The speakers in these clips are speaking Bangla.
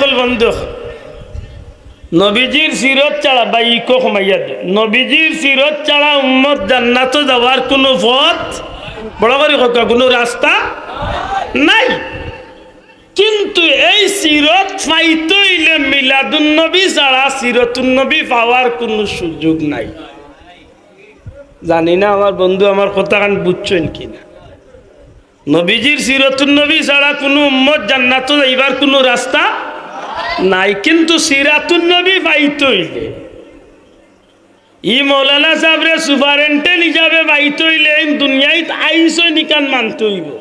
হল বন্ধু। নবীজির সিরত ছাড়া বা ইকো কমাইয়া দে। নবীজির সিরত ছাড়া উম্মত জান্নাত যাওয়ার কোনো পথ, বড় করে কথা কোনো রাস্তা নাই। কিন্তু এই সিরত ফাইতে হইলে মিলাদুন নবী ছাড়া সিরতুন নবী পাওয়ার কোনো সুযোগ নাই। জানি না আমার বন্ধু আমার কথা কান বুঝছেন কিনা। নবীজির সিরতুন নবী ছাড়া কোনো উম্মত জান্নাত যাইবার কোনো রাস্তা নাই, কিন্তু সিরাতুন নবী হইলে। ই মৌলানা সাহেবরে সুপারেন্টেন্ট হিসাবে পাইতে হইলে দুনিয়ায় আইস নিকান মানতে হইব।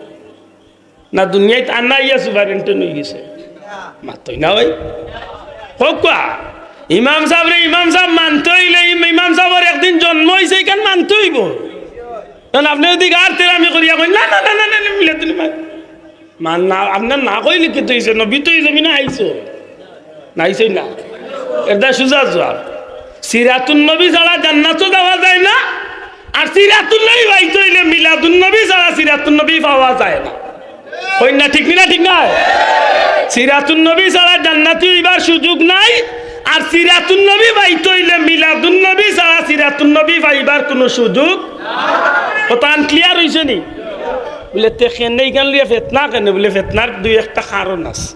না দুনিয়ায় আনা ইয়া সুপারেন্টেন্ট হয়ে গেছে। মাতই না ভাই হোক কোয়া? ইমাম সাহেবরে ইমাম সাহেব মানতে হইলে ইম- ইমাম সাহেবের একদিন জন্ম হয়েছে এখান মানতে হইব। আপনি যদি গার তেরামি করিয়া কই না না না না না মিলে তুমি মান না, আপনার না কইলে কি তৈছে নবী তো যাবি না আইছো না আইসই না। এটা সুজা জোয়ার সিরাতুন নবী ছাড়া জান্নাতও দেওয়া যায় না, আর সিরাতুন নবী বাইতে হইলে মিলাদুন নবী ছাড়া সিরাতুন নবী পাওয়া যায় না। হই না ঠিক না ঠিক না? সিরাতুন নবী ছাড়া জান্নাতি হইবার সুযোগ নাই, আর সিরাতুন নবী বাইতে হইলে মিলাদুন নবী ছাড়া সিরাতুন নবী পাইবার কোনো সুযোগ কতান ক্লিয়ার হয়েছে নি? বলে তেখেন এইখান লিয়ে ফেতনা কেন? বলে ফেতনার দুই একটা কারণ আছে।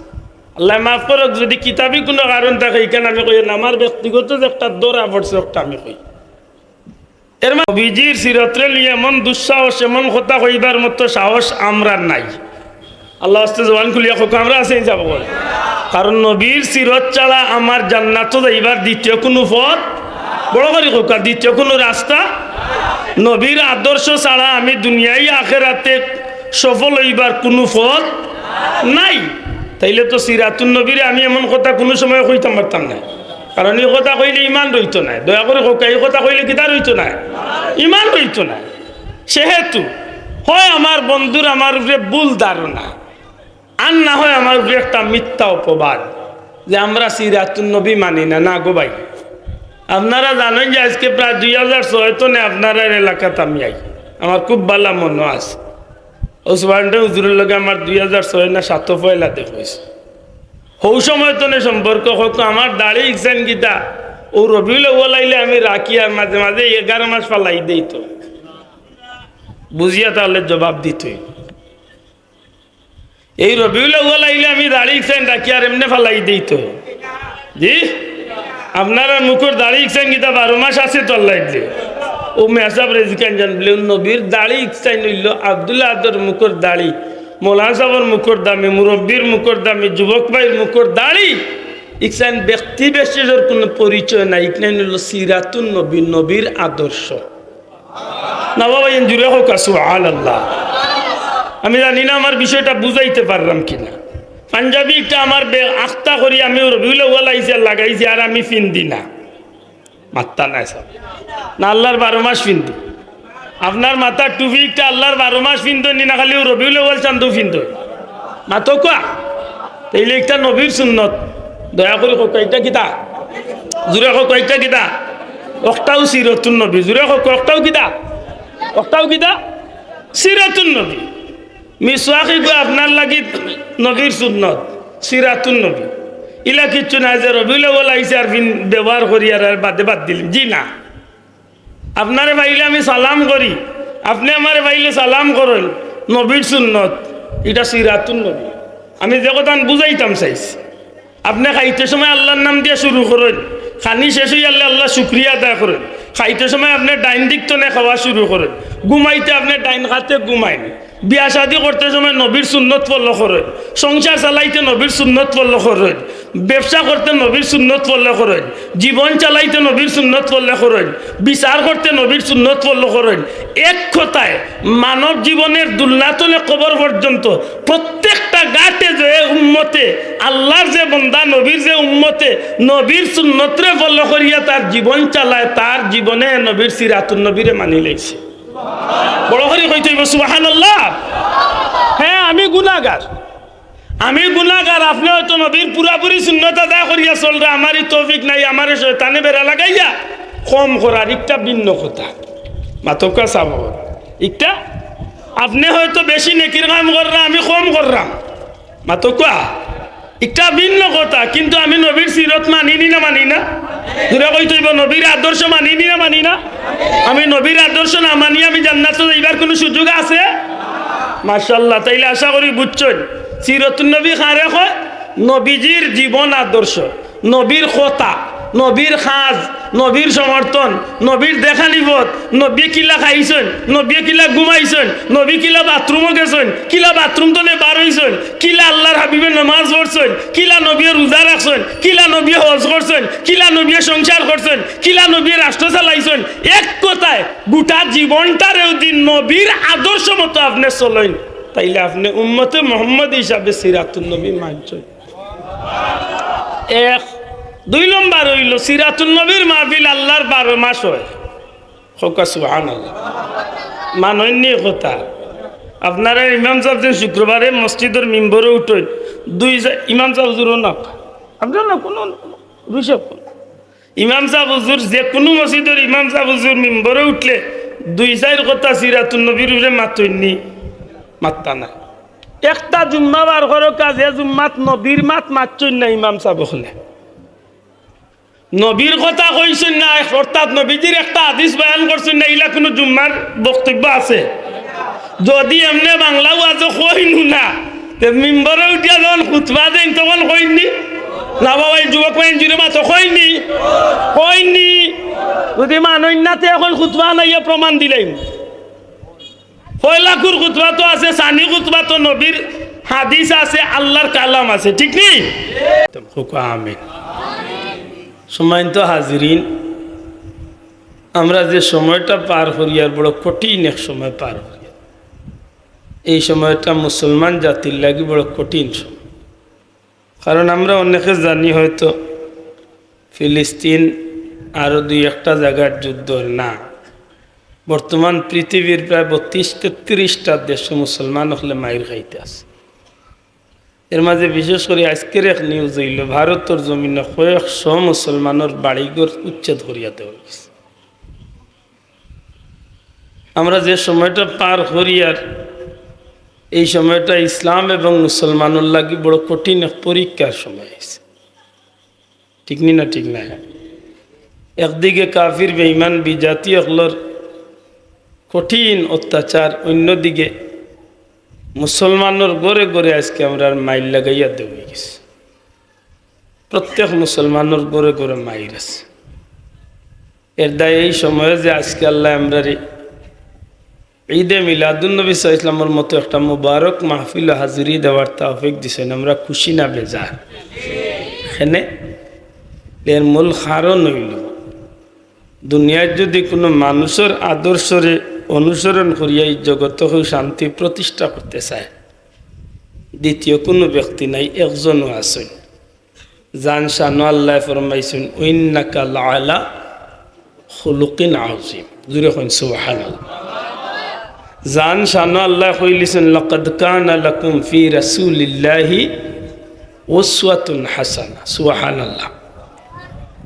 আল্লাহ মাফ করক, যদি কিতাবি কোনো কারণ থাকে এইখানে আমি কই আমার ব্যক্তিগত যে একটা দৌড়া পড়ছে একটা আমি কই। এর মানে বিজির সিরত্রে লিয়ে এমন দুঃসাহস, এমন কথা কইবার মতো সাহস আমরা নাই। আল্লাহ আস্তে জবান খুলিয়া হোক আমরা আছে যাব কারণ নবীর সিরত ছাড়া আমার জান্নাত যাইবার দ্বিতীয় কোনো পথ বড় করে হোক দ্বিতীয় কোনো রাস্তা নবীর আদর্শ ছাড়া আমি দুনিয়ায় আখেরাতে সফল হইবার কোনো পথ নাই। তাইলে তো সিরাতুন নবীরে আমি এমন কথা কোনো সময় কইতাম পারতাম না। কারণ এই কথা কইলে ইমান রইত না। দয়া করে এই কথা কইলে কিতা রইত না? ইমান রইত না। সেহেতু হয় আমার বন্ধুর আমার উপরে ভুল ধারণা, আর না হয় আমার উপরে একটা মিথ্যা অপবাদ যে আমরা সিরাতুন নবী মানি না। না গো ভাই, আপনারা জানেন যে আজকে প্রায় দুই হাজার ছয় তনে আপনারা এলাকাতে আমি আই। আমার খুব ভালো মনে আছে। ওসমানটা হুজুরের লগে আমার দুই হাজার ছয় না সাত পয়লা দেখেছে হৌ সময় তনে সম্পর্ক হোক আমার দাড়ি ইকসান গীতা ও রবিউল আইলে আমি রাখি আর মাঝে মাঝে এগারো মাস পালাই দেই তো। বুঝিয়া তাহলে জবাব দিতই এই রবিউল আইলে আমি দাড়ি ইকসান রাখি আর এমনি ফালাই দেই তো। জি? আপনারা মুখর দাড়ি ইকসান গীতা বারো মাস আছে তো আল্লাহ ও মেসাব রেজিকান জান বলে নবীর দাড়ি ইকসাইন নইল আবদুল্লাহ আদর মুখর দাড়ি, মৌলানা সাহর মুখর দামি, মুরব্বীর মুখর দামি, যুবক ভাইয়ের মুখর দাড়ি ইকসাইন ব্যক্তি বিশেষের কোনো পরিচয় নাই ইকনাইন নইল সিরাতুন নবী, নবীর আদর্শ। না বাবা জুড়ে হোক আসু আল্লাহ আমি জানি না আমার বিষয়টা বুঝাইতে পারলাম কিনা। পাঞ্জাবি একটা আমার আখতা করি, আমি রবিউল লাগাইছি, আর আমি ফিন্দি না। মাত্তা নাই সব। না, আল্লাহর বারো মাস ফিন্দু আপনার মাথার টুপি একটা আল্লাহর বারো মাস ফিন্দো নি না খালি রবিউল ওয়াল চান্দু ফিন্দো মাতো কোয়া? তাইলে একটা নবীর সুন্নত। দয়া করে এটা কিতা? হোক এটা কিতা? অক্টাও সিরতুন নবী। জুড়ে হোক অক্টাও কিতা? অক্টাও কিতা? সিরাতুন নবী। মিসওয়াকি গো আপনার লাগি নবীর সুন্নত। সিরাতুন নবী। ইলা কিচ্ছু নাই যে রবিউল আউ্বাল আইসে আর ব্যবহার করি আর বাদে বাদ দিলাম জি না। আপনারে বাইলে আমি সালাম করি। আপনি আমারে বাইলে সালাম করেন। নবীর সুন্নত। এটা সিরাতুন নবী। আমি যে কথা বুঝাইতাম চাইস আপনি খাইতে সময় আল্লাহর নাম দিয়ে শুরু করেন। খানি শেষ হয়ে আল্লাহ আল্লাহ শুক্রিয়া আদায় করেন। খাইতে সময় আপনি ডাইন দিক তো খাওয়া শুরু করেন। ঘুমাইতে আপনি ডাইন খাতে ঘুমাইন। বিয়া শাদি করতে সময় নবীর সুন্নত ফলো করেন সংসার চালাইতে নবীর সুন্নত ফলো করেন ব্যবসা করতে নবীর সুন্নত ফলো করেন জীবন চালাইতে নবীর সুন্নত ফলো করেন বিচার করতে নবীর সুন্নত ফলো করেন এক কথায়, মানব জীবনের দুর্নাতনে কবর পর্যন্ত প্রত্যেকটা গাতে যে উম্মতে, আল্লাহর যে বন্দা, নবীর যে উম্মতে নবীর সুন্নতরে ফলো করিয়া তার জীবন চালায়, তার জীবনে নবীর সিরাতুন নবীরে মানি লাইছে। বড় করে কইতে হইব সুবহানাল্লাহ। হ্যাঁ আমি গুনাহগার। আমি গুনাহগার আপনি হয়তো নবীর পুরাপুরি শূন্যতা দা করিয়া চলরা আমারই তৌফিক নাই আমারে শয়তানে বেড়া লাগাইয়া। কম করার একটা ভিন্ন কথা। মাতকা চাব একটা আপনি হয়তো বেশি নেকির কাম কররা আমি কম কররাম। মাতকা একটা ভিন্ন কথা, কিন্তু আমি নবীর সিরত মানিনি না মানি না? দূরে কই তৈব নবীর আদর্শ মানিনি না মানি না? আমি নবীর আদর্শ না মানি, আমি জান্নাত যাইবার কোনো সুযোগ আছে? মার্শাল্লাহ তাইলে আশা করি বুঝছেন সিরতুন নবী খারে কয়? নবীজির জীবন আদর্শ, নবীর কথা। নবীর খাজ নবীর সমর্থন, নবীর দেখা নিবত, নবী কিলা খাইছেন, নবী কিলা ঘুমাইছেন, নবী কিলা বাথরুমও গেছেন, কিলা বাথরুম তো বার হইছেন, কিলা আল্লাহর হাবিবে নামাজ পড়ছেন, কিলা নবী রোজা রাখছেন, কিলা নবী হজ করছেন, কিলা নবী সংসার করছেন, কিলা নবী রাষ্ট্র চালাইছেন, এক কথায় গোটা জীবনটারেও দিন নবীর আদর্শ মতো আপনি চলেন, তাইলে আপনি উম্মতে মোহাম্মদ হিসাবে সিরাতুল নবী মানছেন। এক দুই নম্বর হইল সিরাতুল নবীর মাহফিল আল্লাহর বারো মাস হয়। মানন্য কথা, আপনারা ইমাম সাহেব যে শুক্রবারে মসজিদের মেম্বরে উঠেন দুই ইমাম সাহেব হুজুরও না? আপনার না কোনো ঋষভ ইমাম সাহেব হুজুর যে কোনো মসজিদের ইমাম সাহেব হুজুর মেম্বরে উঠলে দুই চার কথা সিরাতুল নবীর উপরে মাতইনি, মাত্তা না। একটা জুম্মা বার করো কাজে, জুম্মাত নবীর মাত মাতছই না ইমাম সাহেব হলে। নবীর কথা কইছেন না, অর্থাৎ নবীজির একটা আদিস বয়ান করছেন না, এইলা কোনো জুম্মার বক্তব্য আছে? যদি এমনি বাংলাও আছে কইনু না মিম্বরে উঠিয়া যখন খুতবা দেন, তখন কইনি না বাবা যুবক মাইন জুড়ে কইনি কইনি যদি মানই না, তে এখন খুতবা নাইয়া প্রমাণ দিলাম ফয়লাকুর খুতবা তো আছে, সানি খুতবা তো নবীর হাদিস আছে, আল্লাহর কালাম আছে, ঠিক নেই? আমিন। সম্মানিত হাজিরিন, আমরা যে সময়টা পার করি আর বড় কঠিন এক সময় পার করি এই সময়টা মুসলমান জাতির লাগি বড় কঠিন সময়। কারণ আমরা অনেকে জানি হয়তো ফিলিস্তিন আরও দুই একটা জায়গার যুদ্ধ না। বর্তমান পৃথিবীর প্রায় বত্রিশ তেত্রিশটা দেশ মুসলমান হলে মায়ের খাইতে আছে। এর মাঝে বিশেষ করে আজকের এক নিউজ হইল, ভারতের জমিনে কয়েকশ মুসলমানের বাড়িঘর উচ্ছেদ করিয়া দেওয়া হয়েছে আমরা যে সময়টা পার করি আর এই সময়টা ইসলাম এবং মুসলমানের লাগি বড় কঠিন এক পরীক্ষার সময় আছে ঠিক নি না ঠিক না একদিকে কাফির, বেঈমান, বিজাতি অকলর কঠিন অত্যাচার, অন্যদিকে মুসলমানের গড়ে গড়ে আজকে আমরা মাইল লাগাইয়া দেওয়া গেছে। প্রত্যেক মুসলমানের গড়ে গড়ে মাইর আছে। এর দায় এই সময়ে যে আজকে আল্লাহ আমরা ঈদে মিলাদুলনবী ইসলামের মতো একটা মুবারক মাহফিল হাজিরি দেওয়ার তাফিক দিছেন, আমরা খুশি না বেজার। এখানে এর মূল কারণ হইল দুনিয়ায় যদি কোনো মানুষের আদর্শরে অনুসরণ করিয়া এই জগত শান্তি প্রতিষ্ঠা করতে চায়। দ্বিতীয়, কোনো ব্যক্তি নাই, একজনও আছেন। জান শানু আল্লাহ ফরমাইছেন উইন্নাকা লালা খুলুকিন আজিম জুড়ে কইন, সুবহানাল্লাহ। জান শানু আল্লাহ কইলিছেন, লাকাদ কানা লাকুম ফি রাসূলিল্লাহি উসওয়াতুন হাসানা। সুবহানাল্লাহ।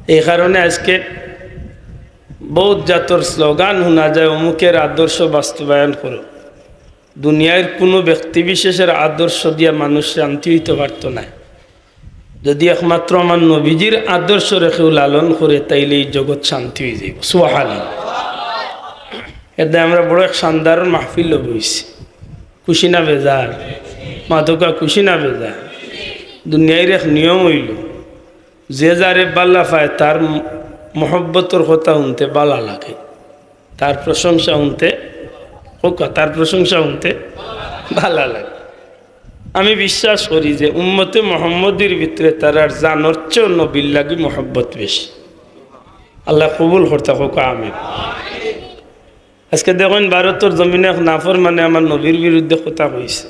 এই কারণে আজকে বহুত জাতর স্লোগান শোনা যায় অমুকের আদর্শ বাস্তবায়ন করো দুনিয়ার কোনো ব্যক্তি বিশেষের আদর্শ দিয়া মানুষ শান্তি হইতে পারত না যদি একমাত্র আমার নবীজির আদর্শ রেখেও লালন করে তাইলে এই জগৎ শান্তি হয়ে যাইব সোহাল এতে আমরা বড় এক শানদার মাহফিল বইছি খুশি না বেজার? মাধকা খুশি না বেজার? দুনিয়ার এক নিয়ম হইল, যে যারে বাল্লা পায়, তার মহব্বতর কথা শুনতে বালা লাগে। তার প্রশংসা শুনতে হোক তার প্রশংসা শুনতে ভালো লাগে। আমি বিশ্বাস করি যে উম্মতে মোহাম্মদের ভিতরে তার আর জানর চেয়েও নবীর লাগি মহব্বত বেশি। আল্লাহ কবুল করতে হোক আমি আজকে দেখুন ভারতের জমিনে নাফর মানে আমার নবীর বিরুদ্ধে কথা কইছে।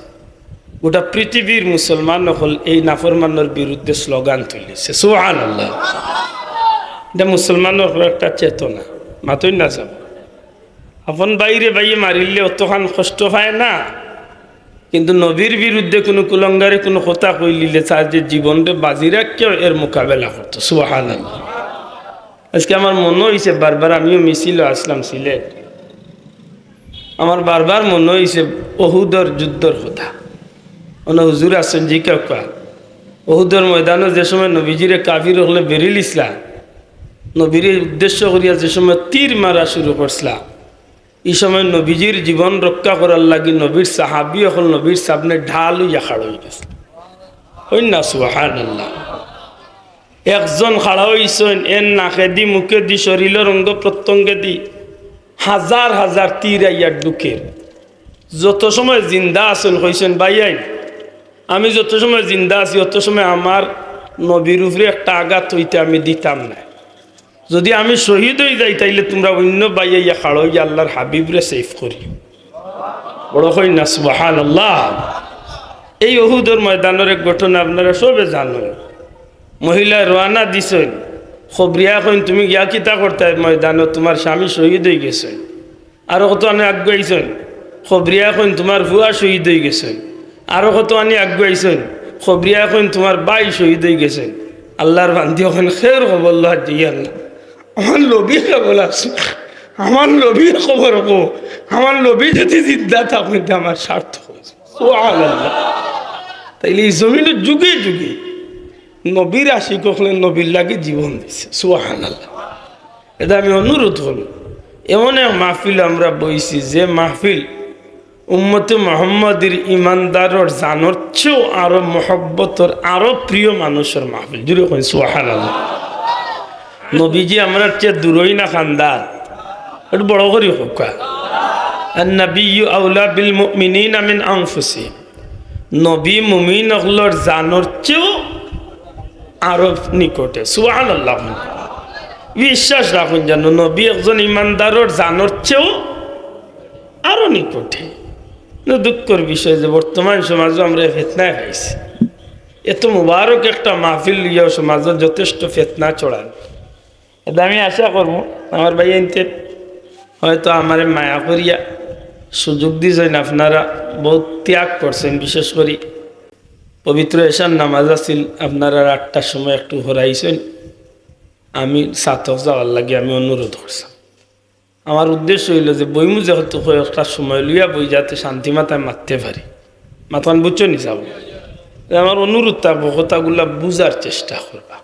গোটা পৃথিবীর মুসলমান হল এই নাফরমানের বিরুদ্ধে স্লোগান তুলেছে। সুহান আল্লাহ এটা মুসলমানের একটা চেতনা। মাতই না যাব। আপন বাইরে বাইরে মারিলে অতখান কষ্ট পায় না। কিন্তু নবীর বিরুদ্ধে কোনো কুলঙ্গারে কোনো কথা কইলিলে তার যে জীবনটা বাজি রাখিও এর মোকাবেলা করতো। সুহান আজকে আমার মনে হয়েছে বারবার আমিও মিছিল আসলাম সিলেট। আমার বারবার মনে হয়েছে অহুদর যুদ্ধর কথা। অন হুজুর আসেন জি কেউ ওহুদের ময়দানে যে সময় নবীজিরে কাফির হলে বেরিল ইসলাম নবীর উদ্দেশ্য করিয়া যে সময় তীর মারা শুরু করছিলাম এই সময় নবীজির জীবন রক্ষা করার লাগি নবীর সাহাবি এখন নবীর সামনে ঢাল হইয়া খাড় হয়ে গেছে হই না সুহান একজন খাড়া হইছেন, এর নাকে দি, মুখে দি, শরীরের অঙ্গ প্রত্যঙ্গে দি, হাজার হাজার তীর আইয়ার দুঃখের যত সময় জিন্দা আছেন, কইছেন ভাইয়াই আমি যত সময় জিন্দা আছি, অত সময় আমার নবীর উপরে একটা আঘাত হইতে আমি দিতাম না। যদি আমি শহীদ হয়ে যাই, তাইলে তোমরা অন্য বাইয়া খাড়ো ইয়া আল্লাহর হাবিবরে সেফ করি। বড় হই না সুবাহান আল্লাহ এই অহুদর ময়দানের এক ঘটনা আপনারা সবে জানেন। মহিলা রোয়ানা দিছেন, খবরিয়া কইন, তুমি গিয়া কিতা করতে ময়দানত? তোমার স্বামী শহীদ হয়ে গেছেন আরও কত আনে আগুয়াইছেন, খবরিয়া কইন, তোমার ভুয়া শহীদ হয়ে গেছেন আরও কত আনি আগুয়াইছেন, খবরিয়া কইন, তোমার বাই শহীদ হয়ে গেছেন আল্লাহর বান্ধি ওখানে খের খবর দিয়ে আল্লাহ আমার লবি খবর আছে। আমার লবির খবর কো। আমার লবি যদি জিন্দা থাকে তো আমার স্বার্থ তাইলে এই জমিনের যুগে যুগে নবীর আশিক হলে নবীর লাগে জীবন দিছে। সুহান এটা আমি অনুরোধ হল এমন এক মাহফিল আমরা বইছি, যে মাহফিল উম্মতে মোহাম্মদের ইমানদারর জানর চেয়েও আরও মহব্বতর, আরও প্রিয় মানুষের মাহফিল। জুড়ে সুহান নবীজি আমরা চেয়ে দূরই না খান্দার। একটু বড় করি হোক নবী আউলা বিল নবী নিকটে। বিশ্বাস রাখুন জানো নবী একজন ইমানদারর জানর চেয়েও আরও নিকটে। দুঃখর বিষয় যে বর্তমান সমাজে আমরা ফেতনায় খাইছি এত মুবারক একটা মাহফিল লিয়াও সমাজত যথেষ্ট ফেতনা চড়ান এটা আমি আশা করব। আমার ভাই এনতে হয়তো আমার মায়া করিয়া সুযোগ দিয়েছেন আপনারা বহুত ত্যাগ করছেন, বিশেষ করে পবিত্র এশার নামাজ আছিল, আপনারা আটটার সময় একটু হরাইছেন আমি সাতক যাওয়ার লাগে, আমি অনুরোধ করছি। আমার উদ্দেশ্য হইল যে, বইমু যেহেতু কয়েকটা সময় লইয়া বই যাতে শান্তি মাথায় মারতে পারি। মাথান বুঝছ নি যাব? আমার অনুরোধ থাকব কথাগুলা বুঝার চেষ্টা করবা।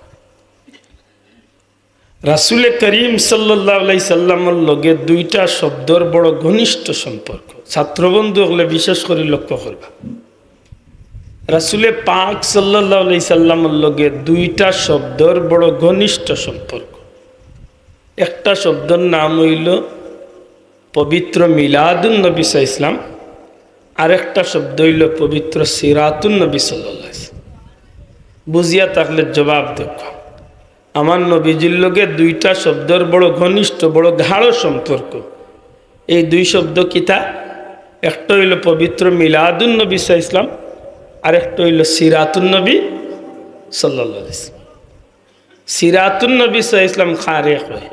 রাসুলে করিম সাল্লাই সাল্লামের লগে দুইটা শব্দর বড় ঘনিষ্ঠ সম্পর্ক। ছাত্রবন্ধু হলে বিশেষ করে লক্ষ্য করবা। রাসুলে পাক সাল্লাই সাল্লামের লগে দুইটা শব্দর বড় ঘনিষ্ঠ সম্পর্ক। একটা শব্দর নাম হইল পবিত্র মিলাদুন নবী ইসলাম আর একটা শব্দ হইল পবিত্র সিরাতুন নবী সাল্লাহ বুঝিয়া থাকলে জবাব দেখ আমার নবীজির লগে দুইটা শব্দর বড় ঘনিষ্ঠ, বড় গাঢ় সম্পর্ক। এই দুই শব্দ কিতা একটা হইল পবিত্র মিলাদুন নবী সাহা ইসলাম আর একটা হইল সিরাতুন নবী সাল্লা ইসলাম সিরাতুন নবী ইসলাম খারে হয়।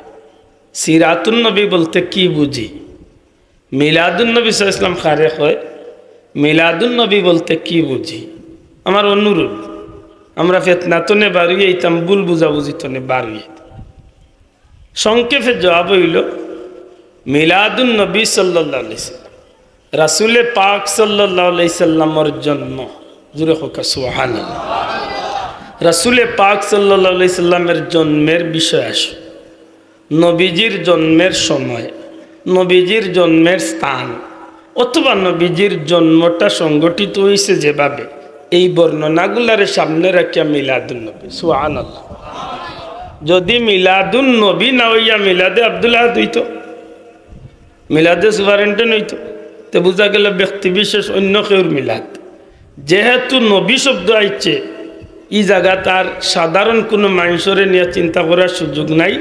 সিরাতুন নবী বলতে কি বুঝি? মিলাদুন নবী ইসলাম খারে হয়। মিলাদুন নবী বলতে কি বুঝি? আমার অনুরোধ। আমরা ফেতনাতনে বাড়িয়ে এইতাম বুঝাবুঝি তনে বাড়িয়ে সংক্ষেপে জবাব হইল, মিলাদুন নবী সাল্লাম। রাসুলে পাক সাল্লাহ সাল্লামর জন্ম। জুড়ে হোক সুহান রাসুলে পাক সাল্লাহ সাল্লামের জন্মের বিষয় আস। নবীজির জন্মের সময়, নবীজির জন্মের স্থান, অথবা নবীজির জন্মটা সংগঠিত হয়েছে যেভাবে। এই বর্ণনাগুলারে সামনে রাখিয়া মিলাদুল নবী সুহান আল্লাহ যদি মিলাদুল নবী না হইয়া মিলাদে আবদুল্লাহ হইত, মিলাদে সুপারেন্টেন হইত, তো বোঝা গেল ব্যক্তি বিশেষ অন্য কেউর মিলাদ। যেহেতু নবী শব্দ আইছে, ই জায়গা তার সাধারণ কোনো মানুষরে নিয়ে চিন্তা করার সুযোগ নাই,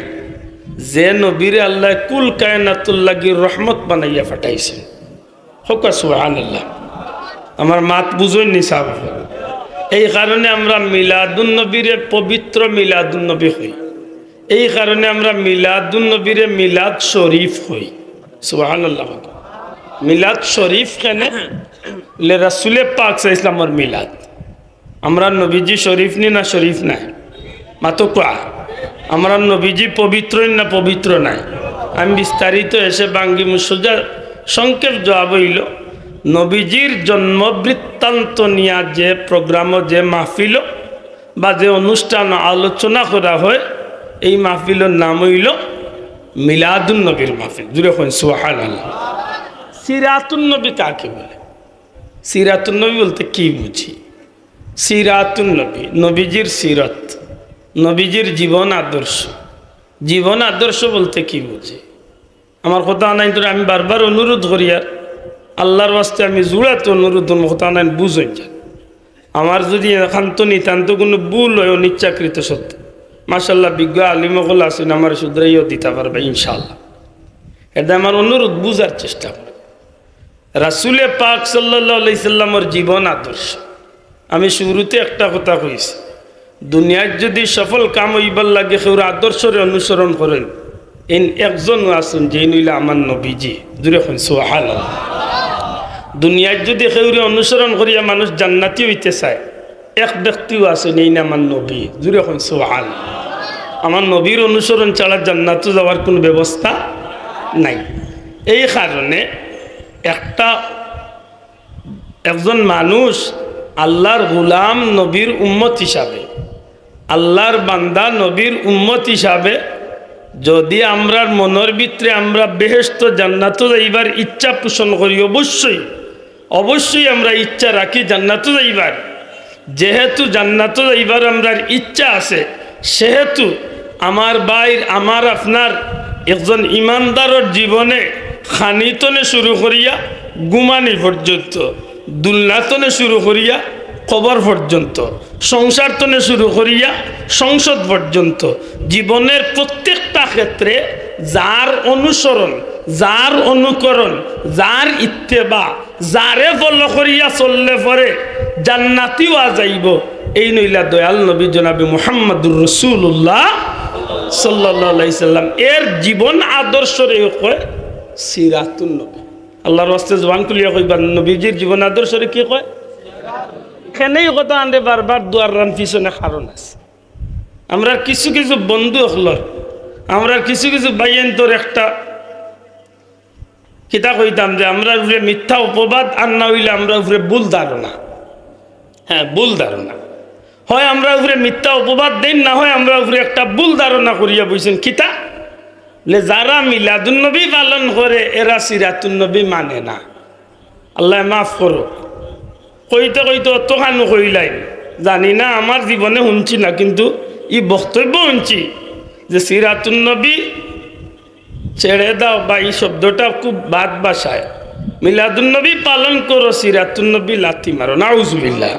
যে নবীরে আল্লাহ কুল কায়নাতুল্লাগি রহমত বানাইয়া ফাটাইছে। হোক সুহান আল্লাহ আমার মাত বুঝই নি সাহ এই কারণে আমরা মিলাদুন নবীরে পবিত্র মিলাদুন নবী হই। এই কারণে আমরা মিলাদুন নবীরে মিলাদ শরীফ হই। আল্লাহ মিলাদ শরীফ কেনে? রাসুলে পাক ইসলামর মিলাদ। আমরা নবীজি শরীফ নি না শরীফ নাই? মাতো কোয়া? আমরা নবীজি পবিত্র না পবিত্র নাই? আমি বিস্তারিত এসে বাঙ্গি মুসোজা সংক্ষেপ জবাব হইল। নবীজির জন্ম বৃত্তান্ত নিয়া যে প্রোগ্রাম, যে মাহফিল বা যে অনুষ্ঠান আলোচনা করা হয়, এই মাহফিলের নাম হইল মিলাদুন নবীর মাহফিল। জুড়ে হন সোহান আল্লাহ সিরাতুন নবী কাকে বলে? সিরাতুন নবী বলতে কি বুঝি? সিরাতুন নবী, নবীজির সিরত, নবীজির জীবন আদর্শ। জীবন আদর্শ বলতে কি বুঝি? আমার কথা নাই তো আমি বারবার অনুরোধ করি আর আল্লাহর বাস্তে আমি জুড়াতে অনুরোধ নাই বুঝই যান আমার যদি একান্ত নিতান্ত কোনো ভুল হয় অনিচ্ছাকৃত সত্য মাসাল্লাহ বিজ্ঞ আলিমকল আছেন আমার শুধরাইও দিতে পারবে ইনশাল্লাহ এটা আমার অনুরোধ বুঝার চেষ্টা করে। রাসুলে পাক সাল্লাহ সাল্লামর জীবন আদর্শ। আমি শুরুতে একটা কথা কইছি দুনিয়ার যদি সফল কাম হইবার লাগে সেউর আদর্শরে অনুসরণ করেন এন একজন আসুন যে নইলে আমার নবীজি। জুড়ে এখন সোহাল দুনিয়ার যদি সেউরে অনুসরণ করিয়া মানুষ জান্নাতি হইতে চায়, এক ব্যক্তিও আছেন এই না আমার নবী। জুড়ে এখন সোহাল। আমার নবীর অনুসরণ ছাড়া জান্নাতে যাওয়ার কোনো ব্যবস্থা নাই। এই কারণে একটা একজন মানুষ আল্লাহর গুলাম নবীর উম্মত হিসাবে, আল্লাহর বান্দা নবীর উম্মত হিসাবে যদি আমরা মনের ভিতরে আমরা বেহেস্ত জান্নাত যাইবার ইচ্ছা পোষণ করি, অবশ্যই অবশ্যই আমরা ইচ্ছা রাখি জান্নাত যাইবার। যেহেতু জান্নাত যাইবার আমরা ইচ্ছা আছে, সেহেতু আমার বাইর আমার আপনার একজন ইমানদারর জীবনে খানিতনে শুরু করিয়া গুমানি পর্যন্ত, দুলনাতনে শুরু করিয়া কবর পর্যন্ত, সংসার তনে শুরু করিয়া সংসদ পর্যন্ত, জীবনের প্রত্যেকটা ক্ষেত্রে যার অনুসরণ, যার অনুকরণ, যার ইত্তেবা, যারে ফল করিয়া চললে পরে জান্নাতিও যাইব। এই নইলা দয়াল নবী জনাবি মোহাম্মদুর রসুল্লাহ সাল্লাহ সাল্লাম। এর জীবন আদর্শরে কয় সিরাতুল নবী। আল্লাহর হস্তে জবান খুলিয়া কইবার নবীজির জীবন আদর্শরে কি কয়? এখানেই কথা আনতে বারবার দুয়ার রান পিছনে কারণ আছে। আমরা কিছু কিছু বন্ধু হলর, আমরা কিছু কিছু বাইয়েন্তর একটা কিতা কইতাম যে আমরা উপরে মিথ্যা উপবাদ আর না হইলে আমরা উপরে ভুল ধারণা। হ্যাঁ ভুল ধারণা। হয় আমরা উপরে মিথ্যা উপবাদ দেন, না হয় আমরা উপরে একটা ভুল ধারণা করিয়া বইছেন কিতা? বলে যারা মিলাদুন্নবী পালন করে, এরা সিরাতুন্নবী মানে না। আল্লাহ মাফ করো কইতে কইতে অতখানো কইলাই জানি না আমার জীবনে শুনছি না, কিন্তু ই বক্তব্য শুনছি যে সিরাতুন্নবী ছেড়ে দাও বা এই শব্দটা খুব বাদ বাসায়। মিলাদুন্নবী পালন করো সিরাতুন্নবী লাথি মারো। নাউজুবিল্লাহ।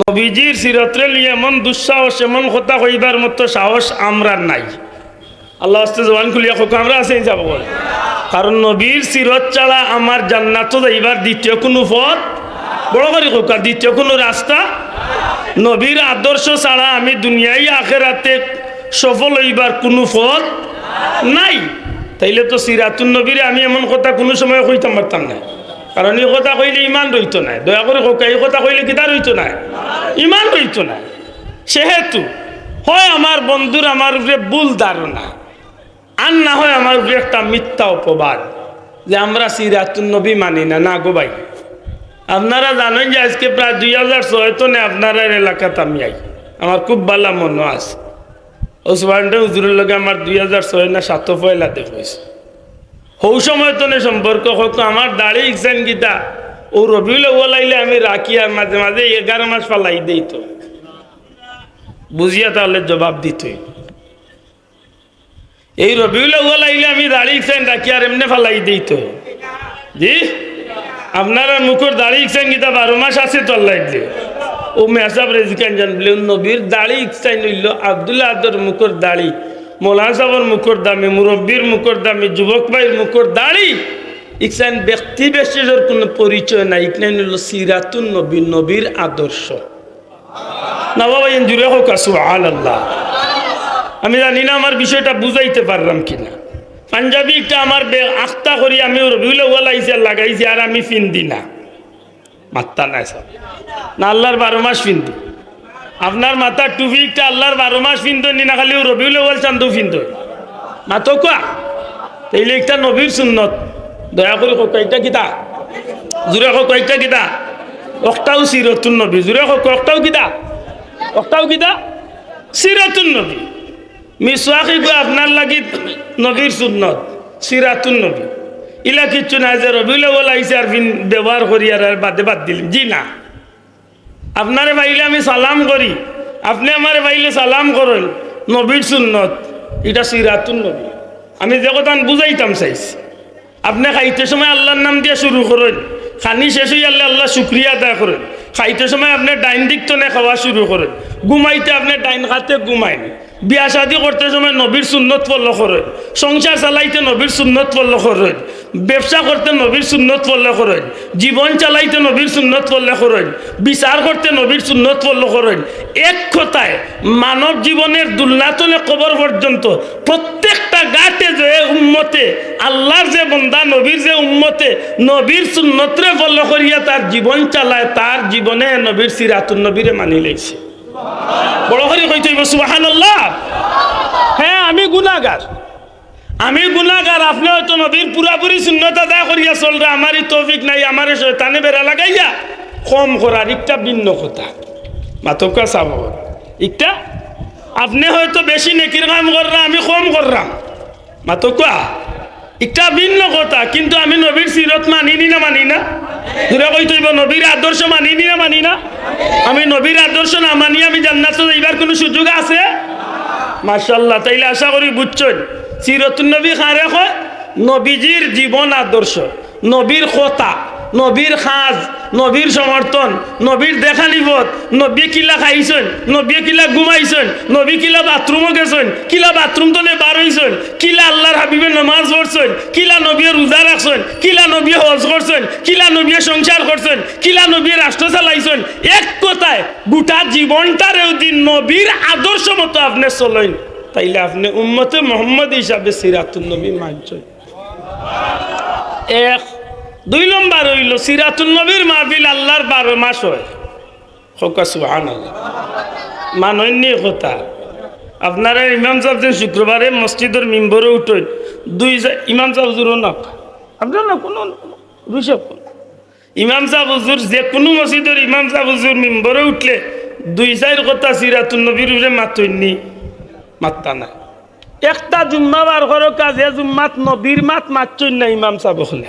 নবীজির সিরতরে এমন দুঃসাহস, এমন কথা কইবার মতো সাহস আমরা নাই। আল্লাহ আস্তে জবান খুলিয়া হোক আমরা আছে যাব কারণ নবীর সিরত ছাড়া আমার জান্নাত যাইবার দ্বিতীয় কোনো পথ বড় করে দ্বিতীয় কোনো রাস্তা নবীর আদর্শ ছাড়া আমি দুনিয়ায় আখেরাতে সফল হইবার কোনো পথ নাই। তাইলে তো সিরাতুন নবীরে আমি এমন কথা কোনো সময় কইতাম পারতাম না। কারণ এই কথা কইলে ইমান রইত নাই দয়া করে হোক এই কথা কইলে কিতা রইত নাই ইমান রইত নাই সেহেতু হয় আমার বন্ধুর আমার উপরে ভুল ধারণা, আর না হয় আমার উপরে একটা মিথ্যা অপবাদ যে আমরা সিরাতুন নবী মানি না। না গো ভাই। আপনারা জানেন যে আজকে প্রায় দুই হাজার ছয় তনে আপনারা এলাকাতে আমি আই। আমার খুব ভালো মনে আছে। ওসমানটা হুজুরের লগে আমার দুই হাজার ছয় না সাত পয়লাতে হয়েছে হৌ সময় তনে সম্পর্ক হোক আমার দাড়ি ইকসান গীতা। ও রবিউল ওলাইলে আমি রাখি আর মাঝে মাঝে এগারো মাস পালাই দিই তো। বুঝিয়া তাহলে জবাব দিতই এই আউ্বাল আইলে আমি দাড়ি ইকসান রাখি আর এমনি ফালাই দিই তো। জি? আপনারা মুখর দাড়ি ইকসান গীতা বারো মাস আছে তো আল্লাহ দিয়ে ও মেসাব রেজিকান জান, বলে নবীর দাড়ি ইকসাই নইল আবদুল্লাহ আদর মুখর দাড়ি, মৌলানা সাহর মুখর দামি, মুরব্বীর মুখর দামি, যুবক ভাইয়ের মুখর দাড়ি ইকসান ব্যক্তি বিশেষের কোনো পরিচয় নাই ইকনাই নিল সিরাতুন নবী, নবীর আদর্শ। না বাবা জুড়ে হোক আসু আল্লাহ আমি জানি না আমার বিষয়টা বুঝাইতে পারলাম কিনা। পাঞ্জাবিটা আমার আখতা করি আমি রবিউল লাগাইছি আর আমি ফিন্দি না। মাত্তা নাই সব না আল্লাহর বারো মাস ফিন্দি আপনার মাথার টুপিটা আল্লাহর বারো মাস ফিন্দ নি না খালি রবিউল ওয়াল চান্দু ফিন্দ মাতো কোয়া তাইলে একটা নবীর সুন্নত দয়া করে কয়েকটা কিতা হোক কয়েকটা কিতা একটাও সিরতুন নবী। জুড়ে হোক একটাও কিতা ওটাও কিতা সিরাতুন নবী। মিসওয়াকি গো আপনার লাগি নবীর সুন্নত, সিরাতুন নবী। ইলা কিচ্ছু নাই যে রবিউল আইসে আর ফিন ব্যবহার করি আর বাদে বাদ দিলাম। জি না। আপনারে বাইলে আমি সালাম করি। আপনি আমারে বাইলে সালাম করেন। নবীর সুন্নত, এটা সিরাতুন নবী। আমি যে কথা বুঝাইতাম চাইছি। আপনি খাইতে সময় আল্লাহর নাম দিয়ে শুরু করেন। খানি শেষ হয়ে আল্লাহ আল্লাহ শুক্রিয়া আদায় করেন। খাইতে সময় আপনি ডাইন দিক টনে খাওয়া শুরু করেন। ঘুমাইতে আপনি ডাইন খাতে ঘুমাইন। বিয়া শাদি করতে সময় নবীর সুন্নত ফলো করেন সংসার চালাইতে নবীর সুন্নত ফলো করেন ব্যবসা করতে নবীর সুন্নত ফলো করেন জীবন চালাইতে নবীর সুন্নত ফলো করেন বিচার করতে নবীর সুন্নত ফলো করেন এক কথায়, মানব জীবনের দুর্নাতলে কবর পর্যন্ত প্রত্যেকটা গাতে যে উম্মতে, আল্লাহর যে বন্দা, নবীর যে উম্মতে নবীর সুন্নতরে ফলো করিয়া তার জীবন চালায়, তার জীবনে নবীর সিরাতুন নবীরে মানি লেগছে বড় করে কইতে সুবাহান হ্যাঁ আমি গুনাগার আমি গুনাগার আপনি হয়তো নবীর পুরাপুরি শূন্যত আদায় করিয়া চলরে, আমারই তৌফিক নাই আমার শয়তানে বেড়া লাগাইয়া। কম করার একটা ভিন্ন কথা। মাতকা চাব একটা, আপনি হয়তো বেশি নেকির কাম কররা, আমি কম করলাম মাতকা একটা ভিন্ন কথা, কিন্তু আমি নবীর সিরত মানিনি না মানি না? দূরে কই তৈব নবীর আদর্শ মানিনি না মানি না? আমি নবীর আদর্শ না মানি, আমি জান্নাত যাইবার কোনো সুযোগ আছে? মার্শাল্লাহ তাইলে আশা করি বুঝছেন। সিরতুন নবী খারে হয় নবীজির জীবন আদর্শ, নবীর কথা, নবীর খাজ নবীর সমর্থন, নবীর দেখা নিবত, নবী কিলা খাইছেন, নবী কিলা ঘুমাইছেন, নবী কিলা বাথরুমও গেছেন, কিলা বাথরুম তো বার হইছেন, কিলা আল্লাহর হাবিবে নমাজ পড়ছেন, কিলা নবী রোজা রাখছেন, কিলা নবী হজ করছেন, কিলা নবী সংসার করছেন, কিলা নবী রাষ্ট্র চালাইছেন, এক কথায় গোটা জীবনটারেও দিন নবীর আদর্শ মতো আপনি চলেন, তাইলে আপনি উম্মতে মোহাম্মদ হিসাবে সিরাতুল নবী মানছেন। এক দুই নম্বর হইল সিরাতুল নবীর মাহফিল আল্লাহর বারো মাস হয়। হোকা সুহান মানন্য কথা আপনারা ইমাম সাহেব যে শুক্রবারে মসজিদের মেম্বরে উঠেন দুই ইমাম সাহেব হুজুরও না। আপনার না কোনো কোন ইমাম সাহেব হুজুর, যে কোনো মসজিদের ইমাম সাহেব হুজুর মেম্বরে উঠলে দুই চার কথা সিরাতুল নবীর উপরে মাতইনি, মাত্তা না একটা জুম্মা বার করো কাজে, জুম্মাত নবীর মাত মাতছই না ইমাম সাহেব হলে।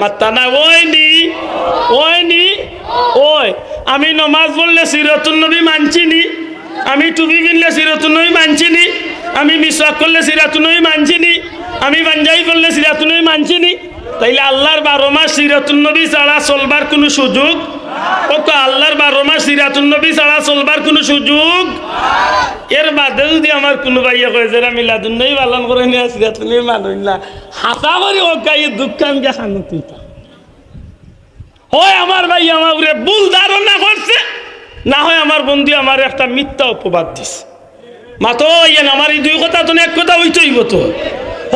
মাত্তা না, ওই নি, ওই। আমি নমাজ বললে সিরতুন নবী মানছি নি। আমি টুপি কিনলে সিরাতুল নবী মানছি নি। আমি বিশ্বাস করলে সিরাতুল নবী মানছি নি। আমি বাঞ্জাই করলে সিরাতুল নবী মানছি নি। তাইলে আল্লাহর বারো মাস সিরাতুল নবী ছাড়া চলবার কোনো সুযোগ এর বাদে না। হয় ভুল ধারণা করছে, না হয় আমার বন্ধু আমার একটা মিথ্যা অপবাদ দিছে। মাতো আমার এই দুই কথা তো এক কথা হইতেইব তো।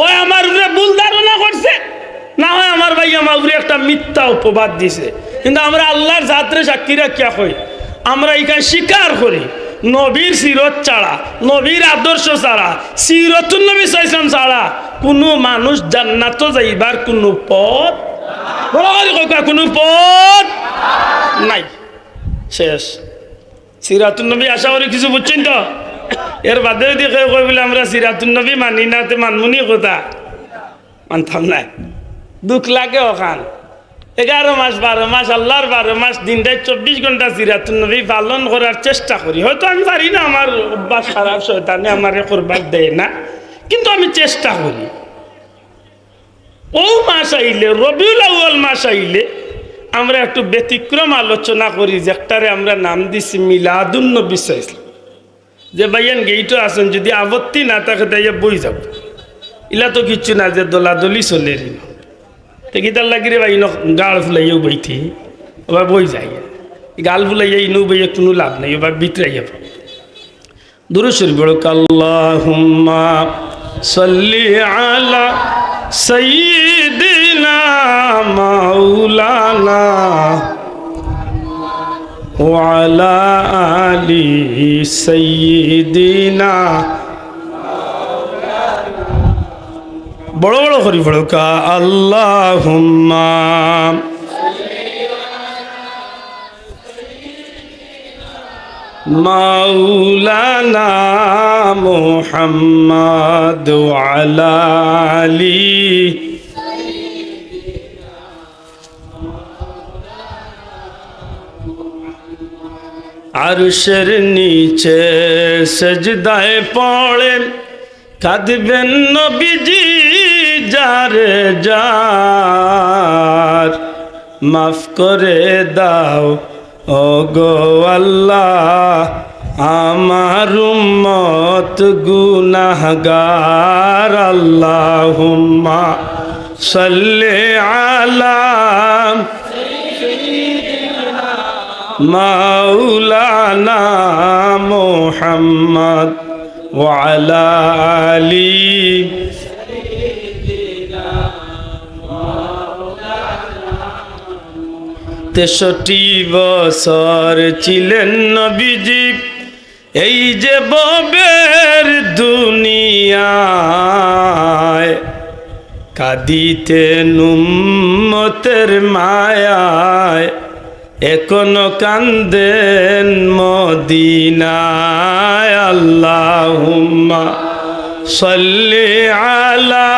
হয় আমার উপরে ভুল ধারণা করছে, না হয় আমার ভাই আমার উপরে একটা মিথ্যা অপবাদ দিছে। কিন্তু আমরা আল্লাহর জাত্রে সাক্ষী রাখিয়া কই? আমরা এখানে স্বীকার করি। নবীর সিরত ছাড়া, নবীর আদর্শ ছাড়া সিরতুল নবী সাইসলাম ছাড়া কোনো মানুষ জান্নাত যাইবার কোনো পথ কোনো পথ নাই। শেষ। সিরাতুল নবী আশা করি কিছু বুঝছেন তো? এর বাদে যদি কেউ কই বলে আমরা সিরাতুল নবী মানি না, তে মানমুনি কথা? মানতাম নাই দুঃখ লাগে ওখান। এগারো মাস, বারো মাস, আল্লাহর বারো মাস দিনটায় চব্বিশ ঘণ্টা সিরাতুল নবী পালন করার চেষ্টা করি। হয়তো আমি পারি না, আমার অভ্যাস খারাপ, শয়তানে আমার করবার দেয় না, কিন্তু আমি চেষ্টা করি। ও মাস আইলে, রবিউল আউ্য়াল মাস আইলে, আমরা একটু ব্যতিক্রম আলোচনা করি যে একটারে আমরা নাম দিছি মিলাদুন নবী সাইসলাম। যে ভাইয়ান গেইটো আছেন, যদি আপত্তি না থাকে তাই বই যাব। ইলা তো কিচ্ছু না যে দোলাদলি চলে রিন তো গীতার লাগিরে ভাই গাল ফুলাইয়েও বইতে ওবার বই যাই। গাল ফুলাইয়ে ইনু বইয়ে কোনো লাভ নেই ওবার বিতরাইয়া পাবে দুরুসুর বড় কাল্লাহুম্মা সাল্লি আলা সাইয়্যিদিনা মাওলানা ওয়া আলি বড় বড় হরি বড়কা আল্লাহুম্মা। মাওলানা মুহাম্মদ ওয়ালা আলী। আরশের নিচে সজদায় পড়েন, কাঁদবেন নবীজি। যারে যার। মাফ করে দাও ও গো আল্লাহ, আমার উম্মত গুনাহগার। আল্লাহুম্মা সাল্লি আলা মাওলানা মোহাম্মদ ওয়ালা আলী তেষট্টি বছর ছিলেন নবীজি। এই যে ববের দুনিয়ায়, কাদিতে নুমতের মায়ায়, এখনও কান্দেন মদিনায়। আল্লাহুম্মা সাল্লি আলা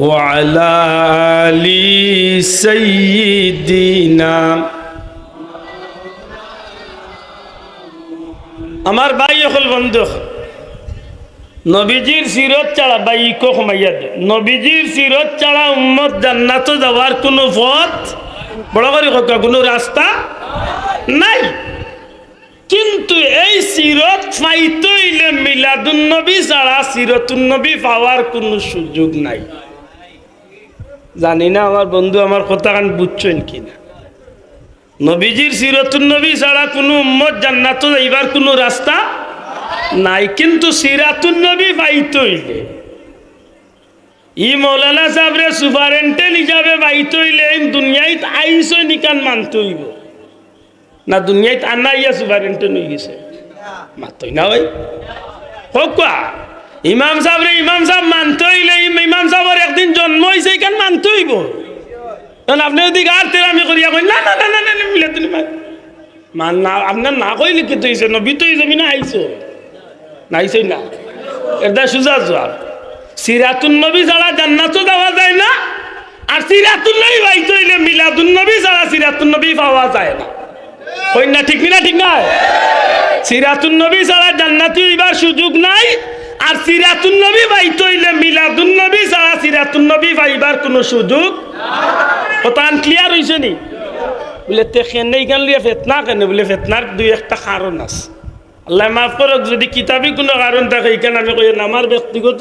وعلى آل سيدنا আমার ভাই হল বন্ধু নবীজির সিরত ছাড়া বা ইকো কমাইয়া দে নবীজির সিরত ছাড়া উম্মত জান্নাত যাওয়ার কোনো পথ বড় করে কথা কোনো রাস্তা নাই কিন্তু এই সিরত ফাইতইলে মিলাদুন নবী ছাড়া সিরতুন নবী পাওয়ার কোনো সুযোগ নাই জানি না আমার বন্ধু আমার কথা কান বুঝছেন কিনা। নবীজির সিরতুন নবী ছাড়া কোনো উম্মত জান্নাত যাইবার কোনো রাস্তা নাই, কিন্তু সিরাতুন নবী পাইতে হইলে, ই মৌলানা সাহেবরে সুপারেন্টেন্ট হিসাবে পাইতে হইলে দুনিয়ায় আইস নিকান মানতে হইব। না দুনিয়ায় আনা ইয়া সুপারেন্টেন্ট হয়ে গেছে মাতই না ওই হোক ইমাম সাহেবরে ইমাম সাহেব মানতে হইলে ইম- ইমাম সাহেবের একদিন জন্ম হয়েছে এখান মানতে হইব? তখন আপনি যদি গার তেরা আমি করিয়া কই না না না না না না মিলে তুমি মান না আপনার না কইলে কি তৈছে নবী তো যাবি না, আইছো নাইছই না। এটা সুজা জোয়ার সিরাতুন নবী ছাড়া জান্নাতও দেওয়া যায় না, আর সিরাতুন নবী বাইতে হইলে মিলাদুন নবী ছাড়া সিরাতুন নবী পাওয়া যায় না। কই না ঠিক না ঠিক না সিরাতুন নবী ছাড়া জান্নাতি হইবার সুযোগ নাই আর সিরাতুন নবী ভাই তৈলে মিলাদুন নবী ছাড়া সিরাতুন নবী ভাইবার কোনো সুযোগ? কতান ক্লিয়ার হইছে নি? বলে তেখেনে গান লিয়ে ফেতনা কেন? বলে ফেতনার দুই একটা কারণ আছে। আল্লাহ মাফ করক যদি কিতাবি কোনো কারণ থাকে এইখানে আমি কই না, আমার ব্যক্তিগত